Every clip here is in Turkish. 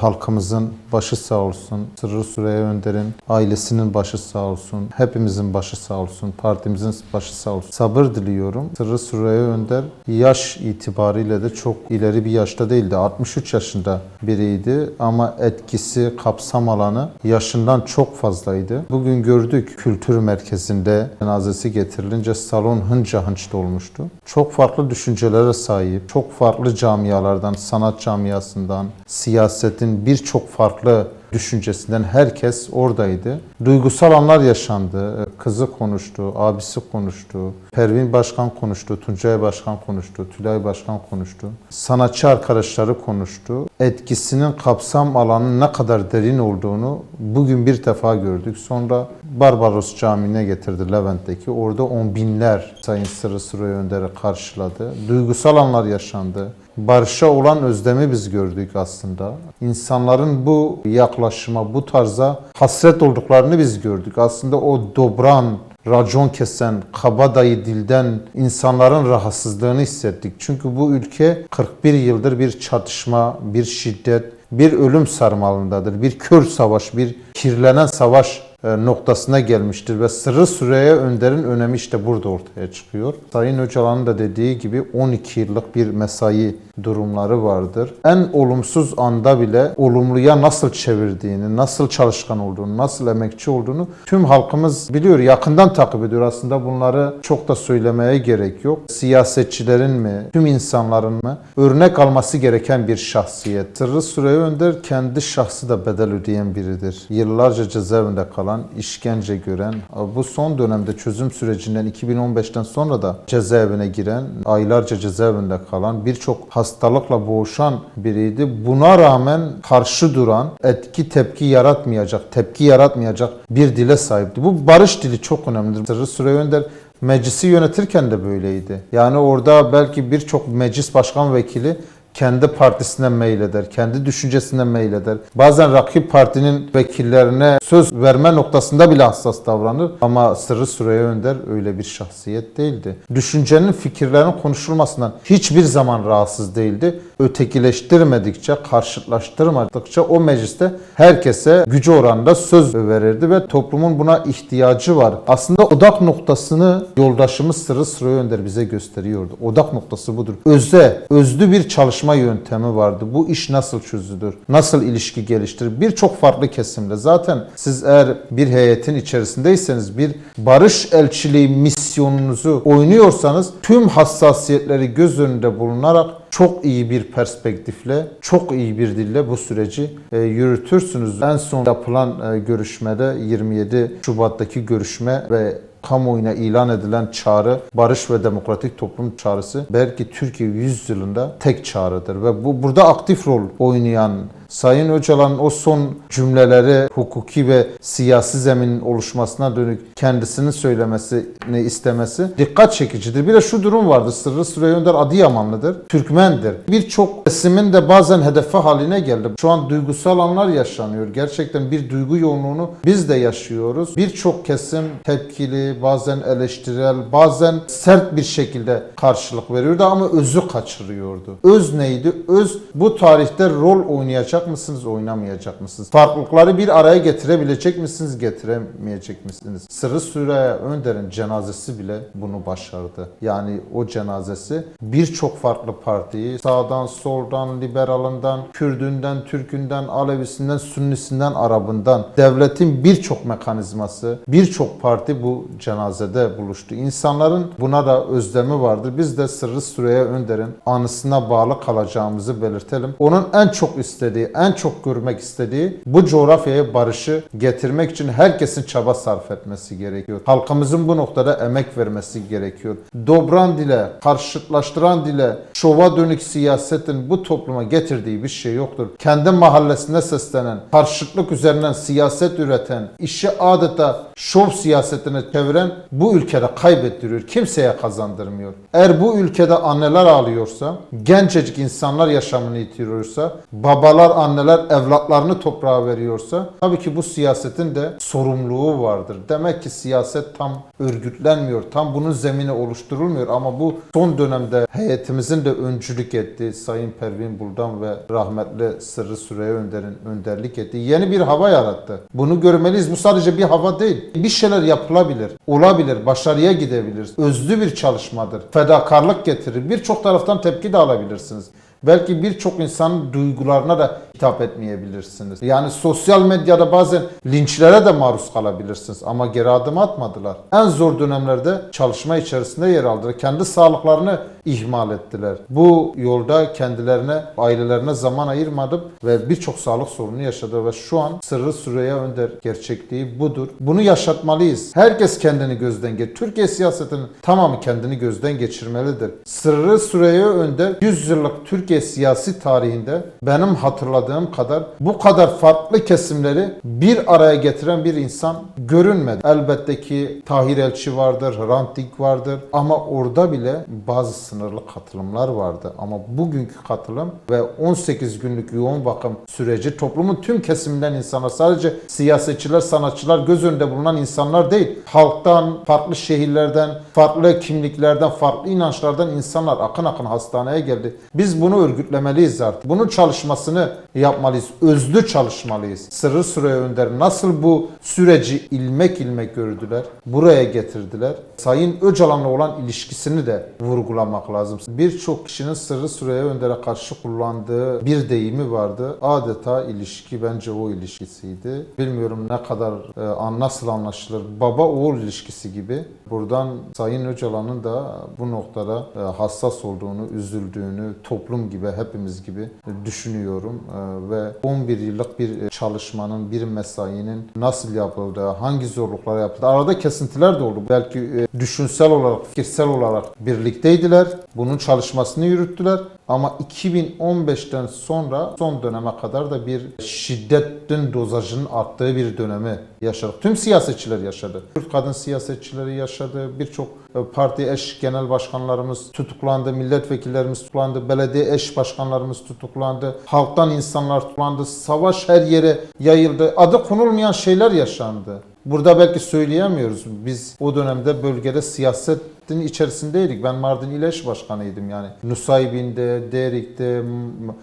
Halkımızın başı sağ olsun. Sırrı Süreyya Önder'in ailesinin başı sağ olsun. Hepimizin başı sağ olsun. Partimizin başı sağ olsun. Sabır diliyorum. Sırrı Süreyya Önder yaş itibariyle de çok ileri bir yaşta değildi. 63 yaşında biriydi ama etkisi, kapsam alanı yaşından çok fazlaydı. Bugün gördük kültür merkezinde cenazesi getirilince salon hınca hınç dolmuştu. Çok farklı düşüncelere sahip, çok farklı camialardan, sanat camiasından, siyasetin birçok farklı düşüncesinden herkes oradaydı. Duygusal anlar yaşandı. Kızı konuştu, abisi konuştu, Pervin Başkan konuştu, Tuncay Başkan konuştu, Tülay Başkan konuştu. Sanatçı arkadaşları konuştu. Etkisinin kapsam alanının ne kadar derin olduğunu bugün bir defa gördük. Sonra Barbaros Camii'ne getirdi Levent'teki. Orada on binler Sayın Sırrı Süreyya Önder'i karşıladı. Duygusal anlar yaşandı barışa olan özlemi biz gördük aslında. İnsanların bu yaklaşıma, bu tarza hasret olduklarını biz gördük. Aslında o dobran, racon kesen, kabadayı dilden insanların rahatsızlığını hissettik. Çünkü bu ülke 41 yıldır bir çatışma, bir şiddet, bir ölüm sarmalındadır. Bir kör savaş, bir kirlenen savaş noktasına gelmiştir ve Sırrı Süreyya Önder'in önemi işte burada ortaya çıkıyor. Sayın Öcalan'ın da dediği gibi 12 yıllık bir mesai durumları vardır. En olumsuz anda bile olumluya nasıl çevirdiğini, nasıl çalışkan olduğunu, nasıl emekçi olduğunu tüm halkımız biliyor, yakından takip ediyor. Aslında bunları çok da söylemeye gerek yok. Siyasetçilerin mi, tüm insanların mı örnek alması gereken bir şahsiyet. Sırrı Süreyya Önder kendi şahsı da bedel ödeyen biridir. Yıllarca cezaevinde kalan, işkence gören, bu son dönemde çözüm sürecinden 2015'ten sonra da cezaevine giren, aylarca cezaevinde kalan, birçok hastalıkla boğuşan biriydi. Buna rağmen karşı duran, etki tepki yaratmayacak, tepki yaratmayacak bir dile sahipti. Bu barış dili çok önemlidir. Sırrı Süreyya Önder meclisi yönetirken de böyleydi. Yani orada belki birçok meclis başkan vekili kendi partisine meyleder, kendi düşüncesine meyleder. Bazen rakip partinin vekillerine söz verme noktasında bile hassas davranır. Ama Sırrı Süreyya Önder öyle bir şahsiyet değildi. Düşüncenin, fikirlerin konuşulmasından hiçbir zaman rahatsız değildi. Ötekileştirmedikçe, karşıtlaştırmadıkça o mecliste herkese gücü oranında söz verirdi ve toplumun buna ihtiyacı var. Aslında odak noktasını yoldaşımız Sırrı Süreyya Önder bize gösteriyordu. Odak noktası budur. Özde, özlü bir çalışma yöntemi vardı. Bu iş nasıl çözülür? Nasıl ilişki geliştirir? Birçok farklı kesimle. Zaten siz eğer bir heyetin içerisindeyseniz bir barış elçiliği misyonunuzu oynuyorsanız tüm hassasiyetleri göz önünde bulunarak çok iyi bir perspektifle, çok iyi bir dille bu süreci e, yürütürsünüz. En son yapılan e, görüşmede 27 Şubat'taki görüşme ve kamuoyuna ilan edilen çağrı barış ve demokratik toplum çağrısı belki Türkiye 100 yılında tek çağrıdır. Ve bu burada aktif rol oynayan Sayın Öcalan'ın o son cümleleri hukuki ve siyasi zeminin oluşmasına dönük kendisinin söylemesini istemesi dikkat çekicidir. Bir de şu durum vardır. Sırrı Süreyya Önder Adıyamanlıdır. Türkmendir. Birçok kesimin de bazen hedefi haline geldi. Şu an duygusal anlar yaşanıyor. Gerçekten bir duygu yoğunluğunu biz de yaşıyoruz. Birçok kesim tepkili, bazen eleştirel, bazen sert bir şekilde karşılık veriyordu ama özü kaçırıyordu. Öz neydi? Öz bu tarihte rol oynayacak mısınız, oynamayacak mısınız? Farklılıkları bir araya getirebilecek misiniz, getiremeyecek misiniz? Sırrı Süreyya Önder'in cenazesi bile bunu başardı. Yani o cenazesi birçok farklı partiyi sağdan, soldan, liberalından, Kürdünden, Türkünden, Alevisinden, Sünnisinden, Arabından devletin birçok mekanizması, birçok parti bu cenazede buluştu. İnsanların buna da özlemi vardır. Biz de Sırrı Süreyya Önder'in anısına bağlı kalacağımızı belirtelim. Onun en çok istediği, en çok görmek istediği bu coğrafyaya barışı getirmek için herkesin çaba sarf etmesi gerekiyor. Halkımızın bu noktada emek vermesi gerekiyor. Dobran dile, karşıtlaştıran dile, şova dönük siyasetin bu topluma getirdiği bir şey yoktur. Kendi mahallesine seslenen, karşıtlık üzerinden siyaset üreten, işi adeta şov siyasetine çeviren bu ülkede kaybettiriyor. Kimseye kazandırmıyor. Eğer bu ülkede anneler ağlıyorsa, gencecik insanlar yaşamını yitiriyorsa, babalar anneler evlatlarını toprağa veriyorsa tabii ki bu siyasetin de sorumluluğu vardır. Demek ki siyaset tam örgütlenmiyor, tam bunun zemini oluşturulmuyor ama bu son dönemde heyetimizin de öncülük ettiği Sayın Pervin Buldan ve rahmetli Sırrı Süreyya Önder'in önderlik ettiği yeni bir hava yarattı. Bunu görmeliyiz. Bu sadece bir hava değil. Bir şeyler yapılabilir, olabilir, başarıya gidebilir. Özlü bir çalışmadır. Fedakarlık getirir. Birçok taraftan tepki de alabilirsiniz. Belki birçok insanın duygularına da hitap etmeyebilirsiniz. Yani sosyal medyada bazen linçlere de maruz kalabilirsiniz ama geri adım atmadılar. En zor dönemlerde çalışma içerisinde yer aldılar. Kendi sağlıklarını ihmal ettiler. Bu yolda kendilerine, ailelerine zaman ayırmadı ve birçok sağlık sorunu yaşadı ve şu an Sırrı Süreyya Önder gerçekliği budur. Bunu yaşatmalıyız. Herkes kendini gözden geçir. Türkiye siyasetinin tamamı kendini gözden geçirmelidir. Sırrı Süreyya Önder 100 yıllık Türkiye siyasi tarihinde benim hatırladığım kadar bu kadar farklı kesimleri bir araya getiren bir insan görünmedi. Elbette ki Tahir Elçi vardır, Hrant Dink vardır ama orada bile bazı sınırlı katılımlar vardı. Ama bugünkü katılım ve 18 günlük yoğun bakım süreci toplumun tüm kesiminden insanlar sadece siyasetçiler, sanatçılar göz önünde bulunan insanlar değil. Halktan, farklı şehirlerden, farklı kimliklerden, farklı inançlardan insanlar akın akın hastaneye geldi. Biz bunu örgütlemeliyiz artık. Bunun çalışmasını yapmalıyız. Özlü çalışmalıyız. Sırrı Süreyya Önder nasıl bu süreci ilmek ilmek gördüler, buraya getirdiler. Sayın Öcalan'la olan ilişkisini de vurgulamak lazım. Birçok kişinin Sırrı Süreyya Önder'e karşı kullandığı bir deyimi vardı. Adeta ilişki bence o ilişkisiydi. Bilmiyorum ne kadar e, nasıl anlaşılır. Baba oğul ilişkisi gibi. Buradan Sayın Öcalan'ın da bu noktada e, hassas olduğunu, üzüldüğünü toplum gibi hepimiz gibi düşünüyorum E, ve 11 yıllık bir çalışmanın, bir mesainin nasıl yapıldığı, hangi zorluklar yapıldı. Arada kesintiler de oldu. Belki e, düşünsel olarak, fikirsel olarak birlikteydiler. Bunun çalışmasını yürüttüler. Ama 2015'ten sonra son döneme kadar da bir şiddetin dozajının arttığı bir dönemi yaşadık. Tüm siyasetçiler yaşadı. Kürt kadın siyasetçileri yaşadı. Birçok e, parti eş genel başkanlarımız tutuklandı, milletvekillerimiz tutuklandı, belediye eş başkanlarımız tutuklandı, halktan insanlar tutuklandı, savaş her yere yayıldı. Adı konulmayan şeyler yaşandı. Burada belki söyleyemiyoruz. Biz o dönemde bölgede siyasetin içerisindeydik. Ben Mardin İl Eş Başkanıydım yani. Nusaybin'de, Derik'te,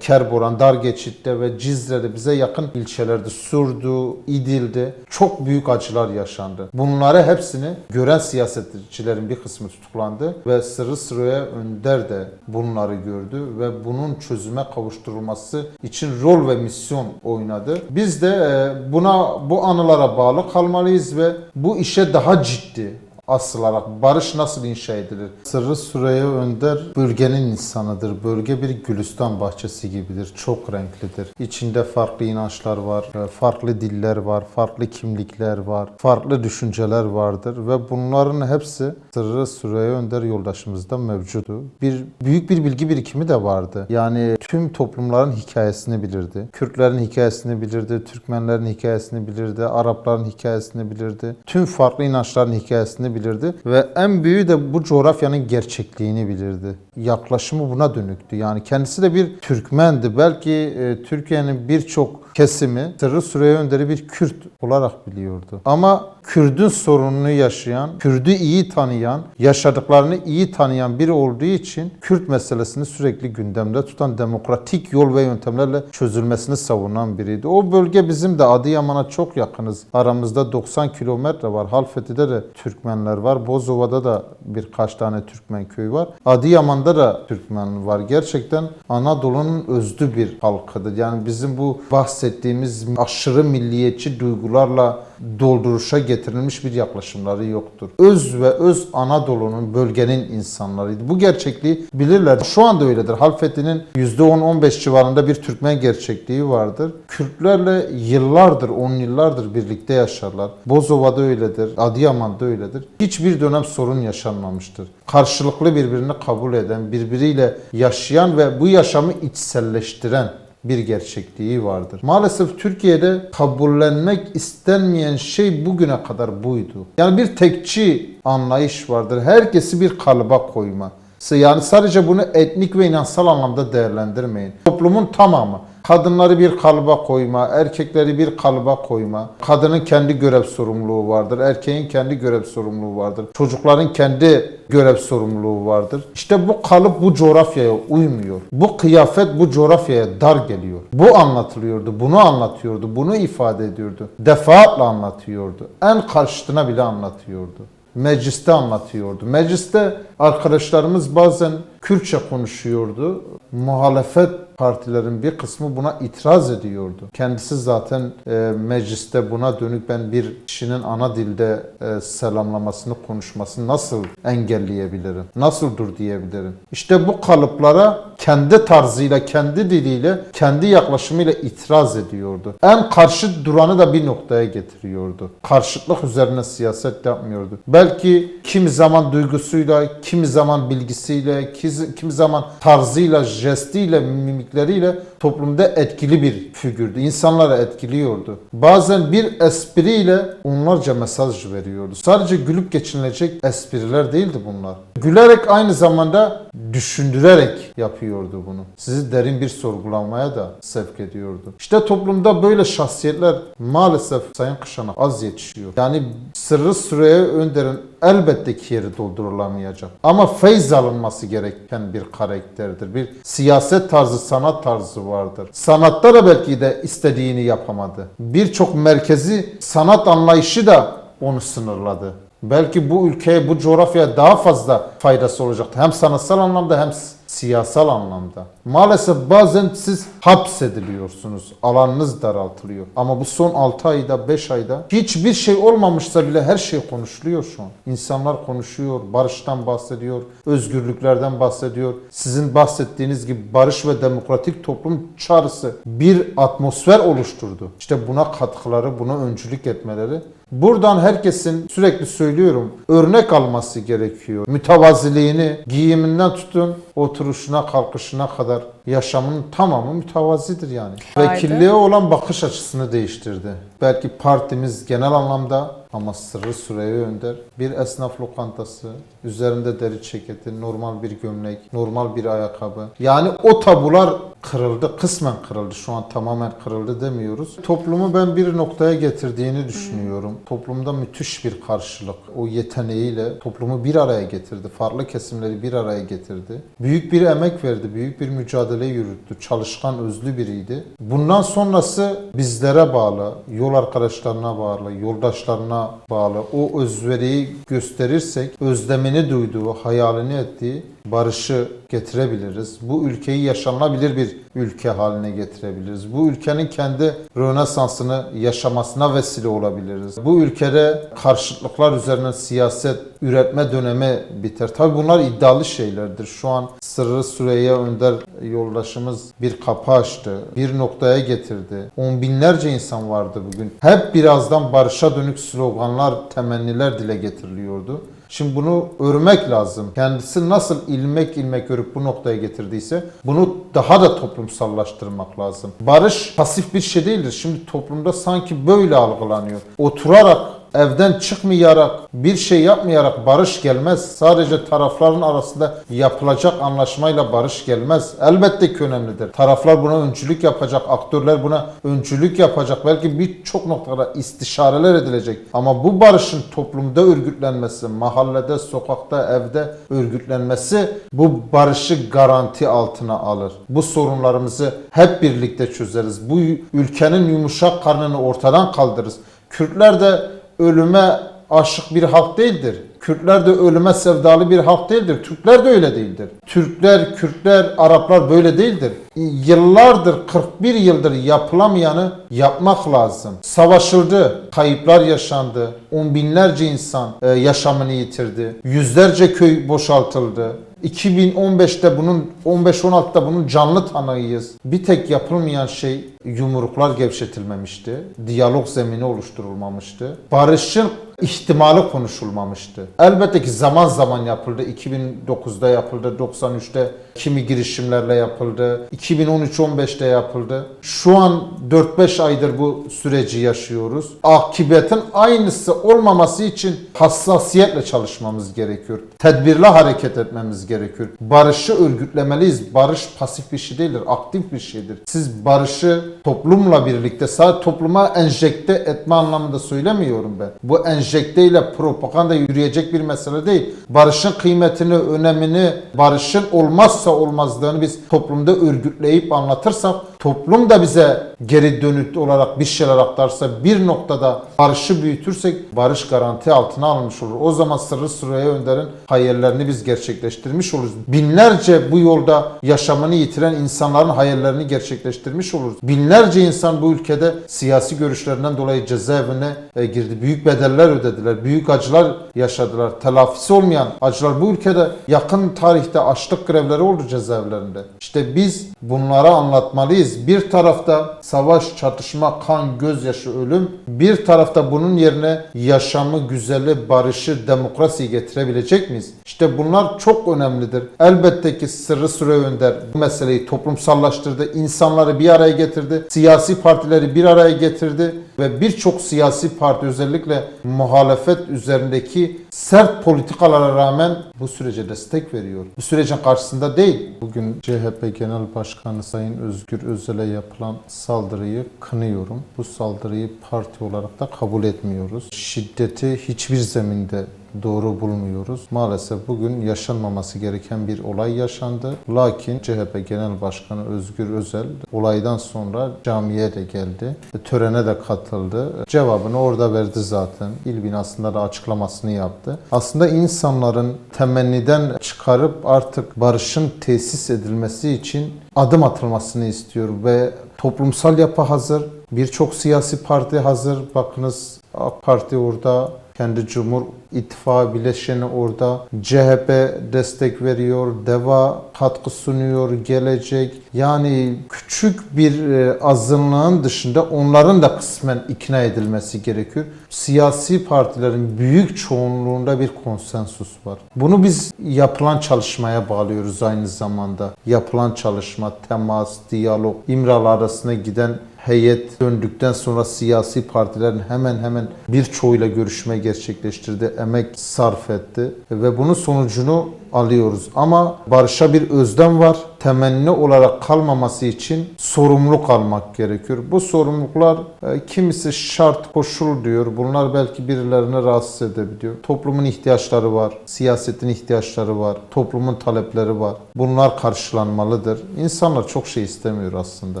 Kerboran, Dargeçit'te ve Cizre'de bize yakın ilçelerde Surdu, İdil'de çok büyük acılar yaşandı. Bunları hepsini gören siyasetçilerin bir kısmı tutuklandı ve Sırrı Sırrı'ya Önder de bunları gördü ve bunun çözüme kavuşturulması için rol ve misyon oynadı. Biz de e, buna bu anılara bağlı kalmalıyız ve bu işe daha ciddi asılarak barış nasıl inşa edilir? Sırrı Süreyya Önder bölgenin insanıdır. Bölge bir gülistan bahçesi gibidir. Çok renklidir. İçinde farklı inançlar var, e, farklı diller var, farklı kimlikler var, farklı düşünceler vardır ve bunların hepsi Sırrı Süreyya Önder yoldaşımızda mevcudu. Bir büyük bir bilgi birikimi de vardı. Yani tüm toplumların hikayesini bilirdi. Kürtlerin hikayesini bilirdi, Türkmenlerin hikayesini bilirdi, Arapların hikayesini bilirdi. Tüm farklı inançların hikayesini bilirdi ve en büyüğü de bu coğrafyanın gerçekliğini bilirdi. Yaklaşımı buna dönüktü. Yani kendisi de bir Türkmendi. Belki e, Türkiye'nin birçok kesimi Sırrı Süreyya Önder'i bir Kürt olarak biliyordu. Ama Kürdün sorununu yaşayan, Kürdü iyi tanıyan, yaşadıklarını iyi tanıyan biri olduğu için Kürt meselesini sürekli gündemde tutan demokratik yol ve yöntemlerle çözülmesini savunan biriydi. O bölge bizim de Adıyaman'a çok yakınız. Aramızda 90 kilometre var. Halfeti'de de Türkmenler var. Bozova'da da birkaç tane Türkmen köyü var. Adıyaman'da da Türkmen var. Gerçekten Anadolu'nun özlü bir halkıdır. Yani bizim bu bahsettiğimiz aşırı milliyetçi duygularla dolduruşa getirilmiş bir yaklaşımları yoktur. Öz ve öz Anadolu'nun bölgenin insanlarıydı. Bu gerçekliği bilirler. Şu anda öyledir. Halfeti'nin %10-15 civarında bir Türkmen gerçekliği vardır. Kürtlerle yıllardır, on yıllardır birlikte yaşarlar. Bozova'da öyledir, Adıyaman'da öyledir. Hiçbir dönem sorun yaşanmamıştır. Karşılıklı birbirini kabul eden, birbiriyle yaşayan ve bu yaşamı içselleştiren bir gerçekliği vardır. Maalesef Türkiye'de kabullenmek istenmeyen şey bugüne kadar buydu. Yani bir tekçi anlayış vardır. Herkesi bir kalıba koyma. Yani sadece bunu etnik ve inansal anlamda değerlendirmeyin. Toplumun tamamı Kadınları bir kalıba koyma, erkekleri bir kalıba koyma. Kadının kendi görev sorumluluğu vardır, erkeğin kendi görev sorumluluğu vardır. Çocukların kendi görev sorumluluğu vardır. İşte bu kalıp bu coğrafyaya uymuyor. Bu kıyafet bu coğrafyaya dar geliyor. Bu anlatılıyordu, bunu anlatıyordu, bunu ifade ediyordu. Defaatle anlatıyordu. En karşıtına bile anlatıyordu. Mecliste anlatıyordu. Mecliste arkadaşlarımız bazen Kürtçe konuşuyordu. Muhalefet partilerin bir kısmı buna itiraz ediyordu. Kendisi zaten e, mecliste buna dönük ben bir kişinin ana dilde e, selamlamasını, konuşmasını nasıl engelleyebilirim? Nasıl dur diyebilirim? İşte bu kalıplara kendi tarzıyla, kendi diliyle, kendi yaklaşımıyla itiraz ediyordu. En karşı duranı da bir noktaya getiriyordu. Karşıtlık üzerine siyaset yapmıyordu. Belki kimi zaman duygusuyla, kimi zaman bilgisiyle, kimi, kimi zaman tarzıyla, jestiyle, mimikleriyle toplumda etkili bir figürdü. İnsanları etkiliyordu. Bazen bir espriyle onlarca mesaj veriyordu. Sadece gülüp geçinilecek espriler değildi bunlar. Gülerek aynı zamanda düşündürerek yapıyordu bunu. Sizi derin bir sorgulamaya da sevk ediyordu. İşte toplumda böyle şahsiyetler maalesef Sayın Kışan'a az yetişiyor. Yani Sırrı Süreyya Önder'in elbette ki yeri doldurulamayacak. Ama feyz alınması gereken bir karakterdir. Bir siyaset tarzı, sanat tarzı vardır. Sanatta da belki de istediğini yapamadı. Birçok merkezi sanat anlayışı da onu sınırladı. Belki bu ülkeye, bu coğrafyaya daha fazla faydası olacaktı. Hem sanatsal anlamda hem siyasal anlamda. Maalesef bazen siz hapsediliyorsunuz. Alanınız daraltılıyor. Ama bu son 6 ayda, 5 ayda hiçbir şey olmamışsa bile her şey konuşuluyor şu an. İnsanlar konuşuyor, barıştan bahsediyor, özgürlüklerden bahsediyor. Sizin bahsettiğiniz gibi barış ve demokratik toplum çağrısı bir atmosfer oluşturdu. İşte buna katkıları, buna öncülük etmeleri Buradan herkesin sürekli söylüyorum örnek alması gerekiyor. Mütevaziliğini giyiminden tutun oturuşuna kalkışına kadar yaşamının tamamı mütevazidir yani. Vekilliğe olan bakış açısını değiştirdi. Belki partimiz genel anlamda ama Sırrı Süreyya Önder bir esnaf lokantası, üzerinde deri ceketi, normal bir gömlek, normal bir ayakkabı. Yani o tabular kırıldı, kısmen kırıldı. Şu an tamamen kırıldı demiyoruz. Toplumu ben bir noktaya getirdiğini düşünüyorum. Toplumda müthiş bir karşılık. O yeteneğiyle toplumu bir araya getirdi. Farklı kesimleri bir araya getirdi. Büyük bir emek verdi, büyük bir mücadele yürüttü. Çalışkan, özlü biriydi. Bundan sonrası bizlere bağlı, yol arkadaşlarına bağlı, yoldaşlarına bağlı. O özveriyi gösterirsek, özlemini duyduğu, hayalini ettiği barışı getirebiliriz. Bu ülkeyi yaşanılabilir bir ülke haline getirebiliriz. Bu ülkenin kendi rönesansını yaşamasına vesile olabiliriz. Bu ülkede karşıtlıklar üzerine siyaset üretme dönemi biter. Tabi bunlar iddialı şeylerdir. Şu an Sırrı Süreyya Önder yoldaşımız bir kapı açtı. Bir noktaya getirdi. On binlerce insan vardı bugün. Hep birazdan barışa dönük sloganlar, temenniler dile getiriliyordu. Şimdi bunu örmek lazım. Kendisi nasıl ilmek ilmek örüp bu noktaya getirdiyse bunu daha da toplumsallaştırmak lazım. Barış pasif bir şey değildir. Şimdi toplumda sanki böyle algılanıyor. Oturarak evden çıkmayarak, bir şey yapmayarak barış gelmez. Sadece tarafların arasında yapılacak anlaşmayla barış gelmez. Elbette ki önemlidir. Taraflar buna öncülük yapacak, aktörler buna öncülük yapacak. Belki birçok noktada istişareler edilecek. Ama bu barışın toplumda örgütlenmesi, mahallede, sokakta, evde örgütlenmesi bu barışı garanti altına alır. Bu sorunlarımızı hep birlikte çözeriz. Bu ülkenin yumuşak karnını ortadan kaldırırız. Kürtler de ölüme aşık bir halk değildir. Kürtler de ölüme sevdalı bir halk değildir. Türkler de öyle değildir. Türkler, Kürtler, Araplar böyle değildir. Yıllardır, 41 yıldır yapılamayanı yapmak lazım. Savaşıldı, kayıplar yaşandı. On binlerce insan e, yaşamını yitirdi. Yüzlerce köy boşaltıldı. 2015'te bunun 15-16'da bunun canlı tanığıyız. Bir tek yapılmayan şey yumruklar gevşetilmemişti. Diyalog zemini oluşturulmamıştı. Barışın ihtimali konuşulmamıştı. Elbette ki zaman zaman yapıldı. 2009'da yapıldı, 93'te kimi girişimlerle yapıldı, 2013-15'te yapıldı. Şu an 4-5 aydır bu süreci yaşıyoruz. Akibetin aynısı olmaması için hassasiyetle çalışmamız gerekiyor. Tedbirli hareket etmemiz gerekiyor. Barışı örgütlemeliyiz. Barış pasif bir şey değildir, aktif bir şeydir. Siz barışı toplumla birlikte sadece topluma enjekte etme anlamında söylemiyorum ben. Bu enjekte ile propaganda yürüyecek bir mesele değil. Barışın kıymetini, önemini, barışın olmazsa olmazlığını biz toplumda örgütleyip anlatırsak toplum da bize geri dönüt olarak bir şeyler aktarsa bir noktada barışı büyütürsek barış garanti altına alınmış olur. O zaman Sırrı Süreyya Önder'in hayallerini biz gerçekleştirmiş oluruz. Binlerce bu yolda yaşamını yitiren insanların hayallerini gerçekleştirmiş oluruz. Binlerce insan bu ülkede siyasi görüşlerinden dolayı cezaevine e, girdi. Büyük bedeller ödediler. Büyük acılar yaşadılar. Telafisi olmayan acılar. Bu ülkede yakın tarihte açlık grevleri oldu cezaevlerinde. İşte biz bunları anlatmalıyız. Bir tarafta savaş, çatışma, kan, gözyaşı, ölüm. Bir tarafta bunun yerine yaşamı, güzeli, barışı, demokrasiyi getirebilecek miyiz? İşte bunlar çok önemlidir. Elbette ki Sırrı Süre Önder bu meseleyi toplumsallaştırdı. insanları bir araya getirdi. Siyasi partileri bir araya getirdi. Ve birçok siyasi parti özellikle muhalefet üzerindeki sert politikalara rağmen bu sürece destek veriyor. Bu sürecin karşısında değil. Bugün CHP Genel Başkanı Sayın Özgür Özel'e yapılan saldırıyı kınıyorum. Bu saldırıyı parti olarak da kabul etmiyoruz. Şiddeti hiçbir zeminde doğru bulmuyoruz. Maalesef bugün yaşanmaması gereken bir olay yaşandı. Lakin CHP Genel Başkanı Özgür Özel olaydan sonra camiye de geldi. Törene de katıldı. Cevabını orada verdi zaten. İl binasında da açıklamasını yaptı. Aslında insanların temenniden çıkarıp artık barışın tesis edilmesi için adım atılmasını istiyor ve toplumsal yapı hazır. Birçok siyasi parti hazır. Bakınız AK Parti orada, kendi Cumhur İttifakı bileşeni orada. CHP destek veriyor, DEVA katkı sunuyor, gelecek. Yani küçük bir e, azınlığın dışında onların da kısmen ikna edilmesi gerekiyor. Siyasi partilerin büyük çoğunluğunda bir konsensus var. Bunu biz yapılan çalışmaya bağlıyoruz aynı zamanda. Yapılan çalışma, temas, diyalog, İmralı arasına giden heyet döndükten sonra siyasi partilerin hemen hemen birçoğuyla görüşme gerçekleştirdi, emek sarf etti ve bunun sonucunu alıyoruz. Ama barışa bir özlem var. Temenni olarak kalmaması için sorumluluk almak gerekiyor. Bu sorumluluklar e, kimisi şart, koşul diyor. Bunlar belki birilerini rahatsız edebiliyor. Toplumun ihtiyaçları var, siyasetin ihtiyaçları var, toplumun talepleri var. Bunlar karşılanmalıdır. İnsanlar çok şey istemiyor aslında.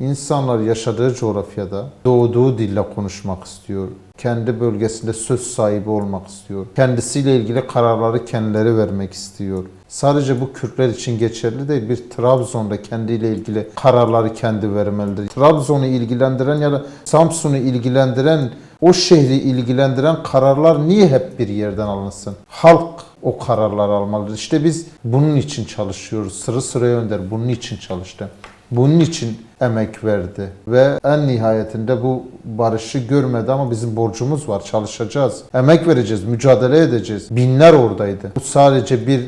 İnsanlar yaşadığı coğrafyada doğduğu dille konuşmak istiyor kendi bölgesinde söz sahibi olmak istiyor. Kendisiyle ilgili kararları kendileri vermek istiyor. Sadece bu Kürtler için geçerli değil. Bir Trabzon'da kendiyle ilgili kararları kendi vermelidir. Trabzon'u ilgilendiren ya da Samsun'u ilgilendiren, o şehri ilgilendiren kararlar niye hep bir yerden alınsın? Halk o kararlar almalıdır. İşte biz bunun için çalışıyoruz. Sırı sıraya önder bunun için çalıştı. Bunun için emek verdi ve en nihayetinde bu barışı görmedi ama bizim borcumuz var. Çalışacağız. Emek vereceğiz, mücadele edeceğiz. Binler oradaydı. Bu sadece bir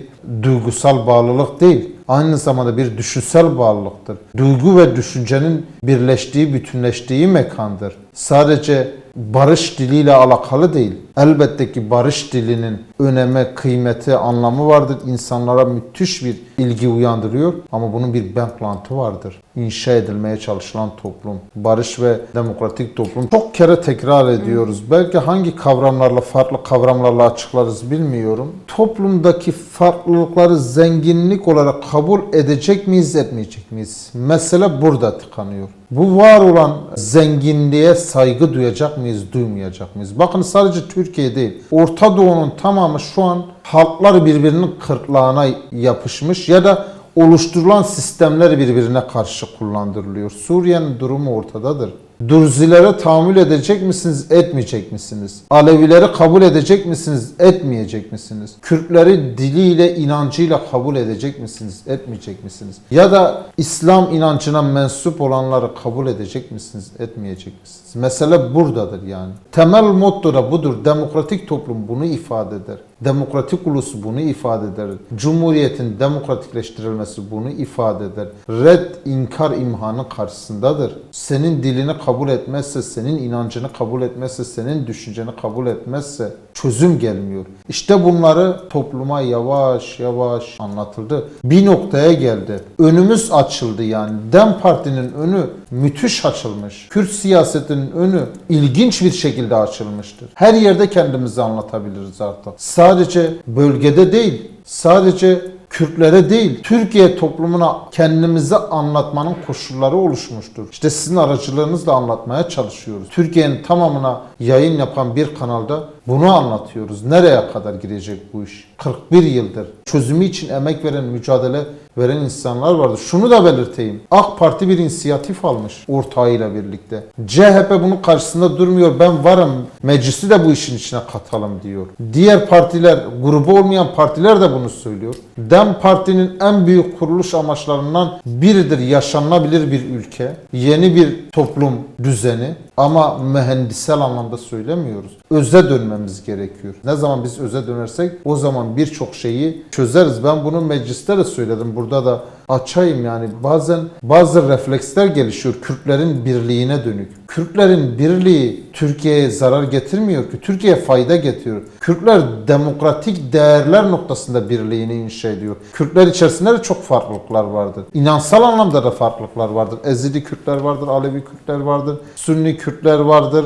duygusal bağlılık değil. Aynı zamanda bir düşünsel bağlılıktır. Duygu ve düşüncenin birleştiği, bütünleştiği mekandır. Sadece barış diliyle alakalı değil. Elbette ki barış dilinin öneme, kıymeti, anlamı vardır. İnsanlara müthiş bir ilgi uyandırıyor ama bunun bir beklenti vardır. İnşa edilmeye çalışılan toplum, barış ve demokratik toplum. Çok kere tekrar ediyoruz. Belki hangi kavramlarla, farklı kavramlarla açıklarız bilmiyorum. Toplumdaki farklılıkları zenginlik olarak kabul edecek miyiz, etmeyecek miyiz? Mesele burada tıkanıyor. Bu var olan zenginliğe saygı duyacak mıyız, duymayacak mıyız? Bakın sadece Türkiye değil, Orta Doğu'nun tamamı şu an halklar birbirinin kırtlağına yapışmış ya da oluşturulan sistemler birbirine karşı kullandırılıyor. Suriye'nin durumu ortadadır. Durzilere tahammül edecek misiniz, etmeyecek misiniz? Alevileri kabul edecek misiniz, etmeyecek misiniz? Kürtleri diliyle, inancıyla kabul edecek misiniz, etmeyecek misiniz? Ya da İslam inancına mensup olanları kabul edecek misiniz, etmeyecek misiniz? Mesele buradadır yani. Temel motto da budur. Demokratik toplum bunu ifade eder. Demokratik ulus bunu ifade eder. Cumhuriyetin demokratikleştirilmesi bunu ifade eder. Red inkar imhanı karşısındadır. Senin dilini kabul etmezse, senin inancını kabul etmezse, senin düşünceni kabul etmezse çözüm gelmiyor. İşte bunları topluma yavaş yavaş anlatıldı. Bir noktaya geldi. Önümüz açıldı yani. Dem Parti'nin önü müthiş açılmış. Kürt siyasetinin önü ilginç bir şekilde açılmıştır. Her yerde kendimizi anlatabiliriz artık. Sadece bölgede değil, sadece Kürtlere değil, Türkiye toplumuna kendimizi anlatmanın koşulları oluşmuştur. İşte sizin aracılığınızla anlatmaya çalışıyoruz. Türkiye'nin tamamına yayın yapan bir kanalda bunu anlatıyoruz. Nereye kadar girecek bu iş? 41 yıldır çözümü için emek veren, mücadele veren insanlar vardı. Şunu da belirteyim. AK Parti bir inisiyatif almış ortağıyla birlikte. CHP bunun karşısında durmuyor. Ben varım. Meclisi de bu işin içine katalım diyor. Diğer partiler, grubu olmayan partiler de bunu söylüyor. DEM Parti'nin en büyük kuruluş amaçlarından biridir yaşanabilir bir ülke. Yeni bir toplum düzeni ama mühendissel anlamda söylemiyoruz. Öze dönmemiz gerekiyor. Ne zaman biz öze dönersek o zaman birçok şeyi çözeriz. Ben bunu mecliste de söyledim. Burada da açayım yani bazen bazı refleksler gelişiyor Kürtlerin birliğine dönük. Kürtlerin birliği Türkiye'ye zarar getirmiyor ki. Türkiye'ye fayda getiriyor. Kürtler demokratik değerler noktasında birliğini inşa ediyor. Kürtler içerisinde de çok farklılıklar vardır. İnansal anlamda da farklılıklar vardır. Ezidi Kürtler vardır, Alevi Kürtler vardır, Sünni Kürtler vardır.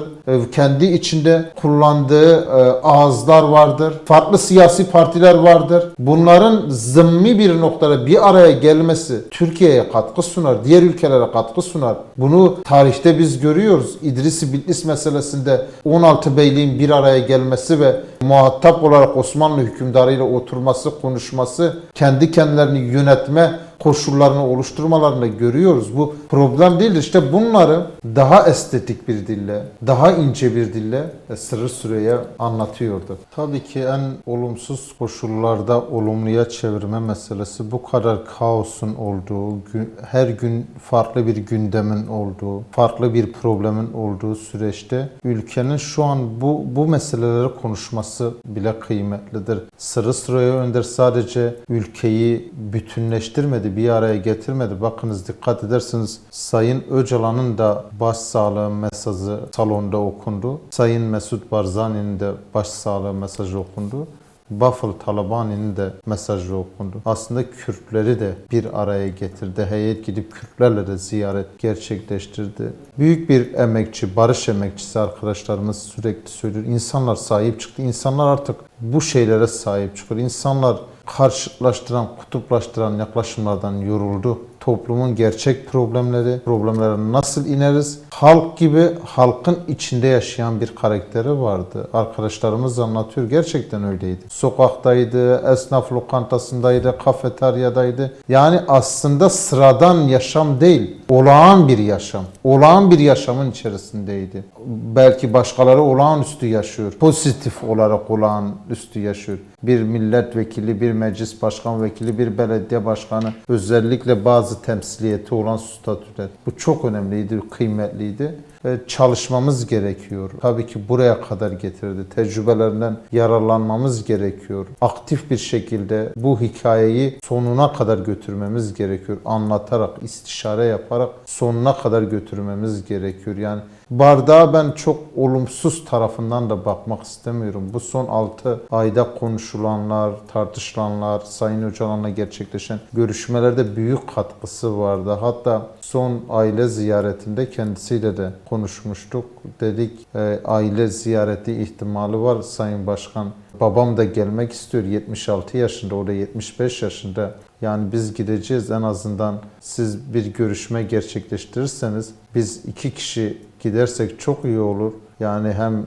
Kendi içinde kullandığı e, ağızlar vardır. Farklı siyasi partiler vardır. Bunların zımmi bir noktada bir araya gelmesi Türkiye'ye katkı sunar, diğer ülkelere katkı sunar. Bunu tarihte biz görüyoruz. İdris-i Bitlis meselesinde 16 beyliğin bir araya gelmesi ve muhatap olarak Osmanlı hükümdarıyla oturması, konuşması, kendi kendilerini yönetme koşullarını oluşturmalarını görüyoruz. Bu problem değil. İşte bunları daha estetik bir dille, daha ince bir dille e, Sırrı Süreyya anlatıyordu. Tabii ki en olumsuz koşullarda olumluya çevirme meselesi bu kadar kaosun olduğu, her gün farklı bir gündemin olduğu, farklı bir problemin olduğu süreçte ülkenin şu an bu bu meseleleri konuşması bile kıymetlidir. Sırrı Süreyya Önder sadece ülkeyi bütünleştirmedi, bir araya getirmedi. Bakınız dikkat ederseniz Sayın Öcalan'ın da başsağlığı mesajı salonda okundu. Sayın Mesut Barzani'nin de başsağlığı mesajı okundu. Bafıl Talabani'nin de mesajı okundu. Aslında Kürtleri de bir araya getirdi. Heyet gidip Kürtlerle de ziyaret gerçekleştirdi. Büyük bir emekçi, barış emekçisi arkadaşlarımız sürekli söylüyor. İnsanlar sahip çıktı. İnsanlar artık bu şeylere sahip çıkıyor. İnsanlar karşılaştıran, kutuplaştıran yaklaşımlardan yoruldu. Toplumun gerçek problemleri, problemlere nasıl ineriz? Halk gibi halkın içinde yaşayan bir karakteri vardı. Arkadaşlarımız anlatıyor. Gerçekten öyleydi. Sokaktaydı, esnaf lokantasındaydı, kafeteryadaydı. Yani aslında sıradan yaşam değil, olağan bir yaşam. Olağan bir yaşamın içerisindeydi. Belki başkaları olağanüstü yaşıyor. Pozitif olarak olağanüstü yaşıyor. Bir milletvekili, bir meclis başkan vekili, bir belediye başkanı özellikle bazı temsiliyeti olan statüler. Bu çok önemliydi, kıymetliydi ve çalışmamız gerekiyor. Tabii ki buraya kadar getirdi. Tecrübelerinden yararlanmamız gerekiyor. Aktif bir şekilde bu hikayeyi sonuna kadar götürmemiz gerekiyor. Anlatarak, istişare yaparak sonuna kadar götürmemiz gerekiyor. Yani bardağa ben çok olumsuz tarafından da bakmak istemiyorum. Bu son 6 ayda konuşulanlar, tartışılanlar, Sayın Öcalan'la gerçekleşen görüşmelerde büyük katkısı vardı. Hatta son aile ziyaretinde kendisiyle de konuşmuştuk. Dedik e, aile ziyareti ihtimali var Sayın Başkan. Babam da gelmek istiyor 76 yaşında, o da 75 yaşında. Yani biz gideceğiz en azından siz bir görüşme gerçekleştirirseniz biz iki kişi gidersek çok iyi olur. Yani hem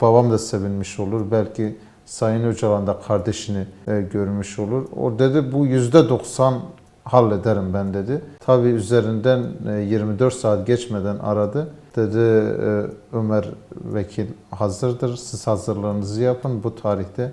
babam da sevinmiş olur. Belki Sayın Öcalan da kardeşini e, görmüş olur. O dedi bu yüzde 90 hallederim ben dedi. Tabii üzerinden e, 24 saat geçmeden aradı. Dedi e, Ömer Vekil hazırdır. Siz hazırlığınızı yapın. Bu tarihte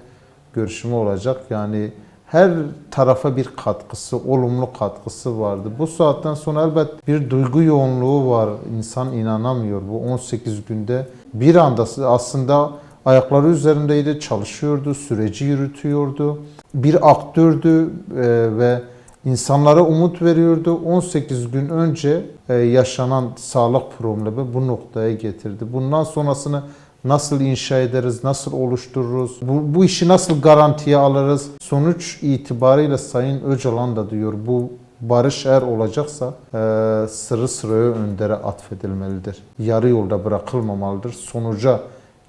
görüşme olacak. Yani her tarafa bir katkısı, olumlu katkısı vardı. Bu saatten sonra elbet bir duygu yoğunluğu var. İnsan inanamıyor. Bu 18 günde bir anda aslında ayakları üzerindeydi, çalışıyordu, süreci yürütüyordu. Bir aktördü e, ve insanlara umut veriyordu. 18 gün önce e, yaşanan sağlık problemi bu noktaya getirdi. Bundan sonrasını nasıl inşa ederiz, nasıl oluştururuz, bu, bu işi nasıl garantiye alırız? Sonuç itibariyle Sayın Öcalan da diyor bu barış eğer olacaksa e, sırrı sıraya öndere atfedilmelidir. Yarı yolda bırakılmamalıdır. Sonuca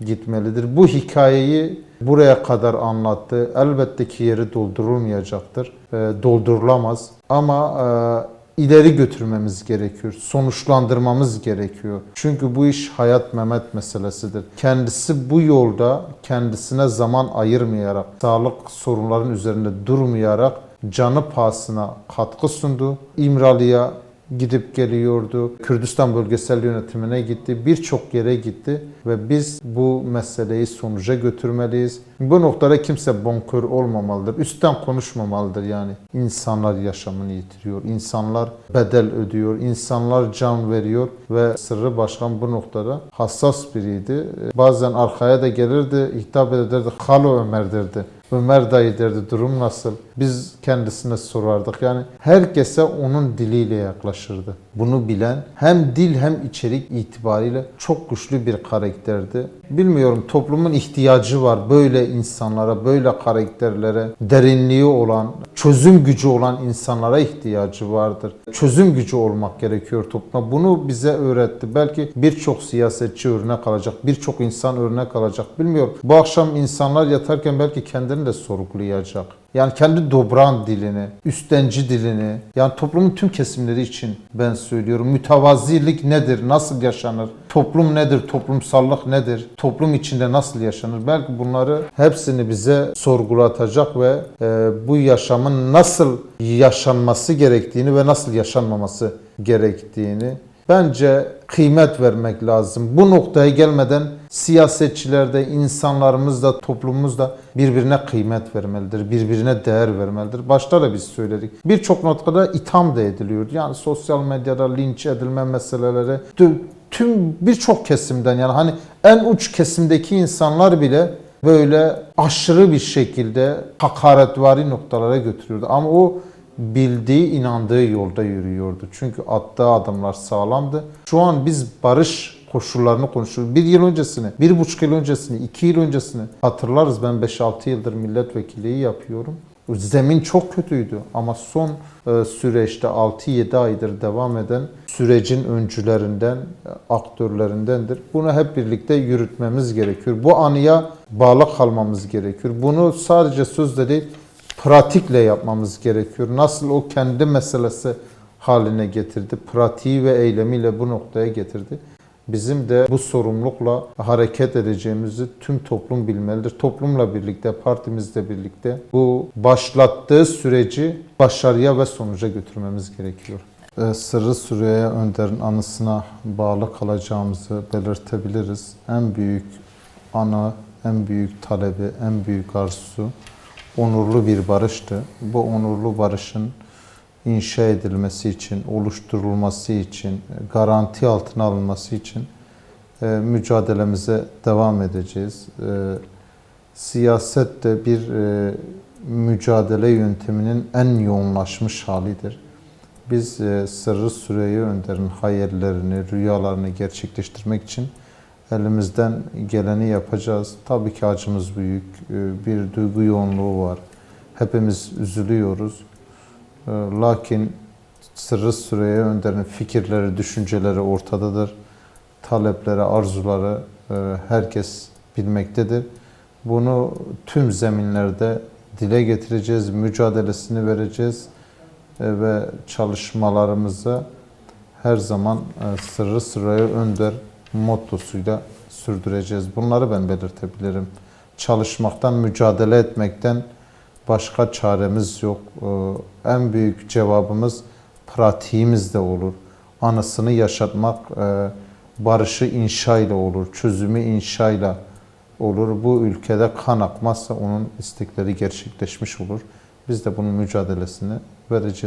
gitmelidir. Bu hikayeyi buraya kadar anlattı. Elbette ki yeri doldurulmayacaktır. E, doldurulamaz. Ama e, ileri götürmemiz gerekiyor. Sonuçlandırmamız gerekiyor. Çünkü bu iş hayat Mehmet meselesidir. Kendisi bu yolda kendisine zaman ayırmayarak, sağlık sorunların üzerinde durmayarak canı pahasına katkı sundu. İmralı'ya gidip geliyordu. Kürdistan bölgesel yönetimine gitti. Birçok yere gitti ve biz bu meseleyi sonuca götürmeliyiz. Bu noktada kimse bonkör olmamalıdır. Üstten konuşmamalıdır yani. İnsanlar yaşamını yitiriyor. İnsanlar bedel ödüyor. İnsanlar can veriyor ve Sırrı Başkan bu noktada hassas biriydi. Bazen arkaya da gelirdi, hitap ederdi. Halo Ömer derdi. Ömer dayı derdi durum nasıl? Biz kendisine sorardık. Yani herkese onun diliyle yaklaşırdı. Bunu bilen hem dil hem içerik itibariyle çok güçlü bir karakterdi. Bilmiyorum toplumun ihtiyacı var böyle insanlara, böyle karakterlere, derinliği olan, çözüm gücü olan insanlara ihtiyacı vardır. Çözüm gücü olmak gerekiyor topluma. Bunu bize öğretti. Belki birçok siyasetçi örnek alacak, birçok insan örnek alacak. Bilmiyorum. Bu akşam insanlar yatarken belki kendini de sorgulayacak. Yani kendi dobran dilini, üstenci dilini, yani toplumun tüm kesimleri için ben söylüyorum. Mütevazilik nedir, nasıl yaşanır, toplum nedir, toplumsallık nedir, toplum içinde nasıl yaşanır? Belki bunları hepsini bize sorgulatacak ve e, bu yaşamın nasıl yaşanması gerektiğini ve nasıl yaşanmaması gerektiğini Bence kıymet vermek lazım. Bu noktaya gelmeden siyasetçilerde, insanlarımız da, toplumumuz da birbirine kıymet vermelidir. Birbirine değer vermelidir. Başta da biz söyledik. Birçok noktada itham da ediliyor. Yani sosyal medyada linç edilme meseleleri tüm birçok kesimden yani hani en uç kesimdeki insanlar bile böyle aşırı bir şekilde hakaretvari noktalara götürüyordu. Ama o bildiği, inandığı yolda yürüyordu. Çünkü attığı adımlar sağlamdı. Şu an biz barış koşullarını konuşuyoruz. Bir yıl öncesini, bir buçuk yıl öncesini, iki yıl öncesini hatırlarız. Ben 5-6 yıldır milletvekilliği yapıyorum. Zemin çok kötüydü ama son e, süreçte 6-7 aydır devam eden sürecin öncülerinden, e, aktörlerindendir. Bunu hep birlikte yürütmemiz gerekiyor. Bu anıya bağlı kalmamız gerekiyor. Bunu sadece sözle değil, pratikle yapmamız gerekiyor. Nasıl o kendi meselesi haline getirdi, pratiği ve eylemiyle bu noktaya getirdi. Bizim de bu sorumlulukla hareket edeceğimizi tüm toplum bilmelidir. Toplumla birlikte, partimizle birlikte bu başlattığı süreci başarıya ve sonuca götürmemiz gerekiyor. Ee, Sırrı Süreyya Önder'in anısına bağlı kalacağımızı belirtebiliriz. En büyük ana, en büyük talebi, en büyük arzusu onurlu bir barıştı. Bu onurlu barışın inşa edilmesi için, oluşturulması için, garanti altına alınması için e, mücadelemize devam edeceğiz. E, siyaset de bir e, mücadele yönteminin en yoğunlaşmış halidir. Biz e, Sırrı Süreyya Önder'in hayallerini, rüyalarını gerçekleştirmek için elimizden geleni yapacağız. Tabii ki acımız büyük, e, bir duygu yoğunluğu var. Hepimiz üzülüyoruz. E, lakin Sırrı Süreyya Önder'in fikirleri, düşünceleri ortadadır. Talepleri, arzuları e, herkes bilmektedir. Bunu tüm zeminlerde dile getireceğiz, mücadelesini vereceğiz ve çalışmalarımızı her zaman Sırrı Süreyya Önder mottosuyla sürdüreceğiz. Bunları ben belirtebilirim. Çalışmaktan, mücadele etmekten Başka çaremiz yok. Ee, En büyük cevabımız pratiğimizde olur. Anısını yaşatmak e, barışı inşa ile olur, çözümü inşa ile olur. Bu ülkede kan akmazsa onun istekleri gerçekleşmiş olur. Biz de bunun mücadelesini vereceğiz.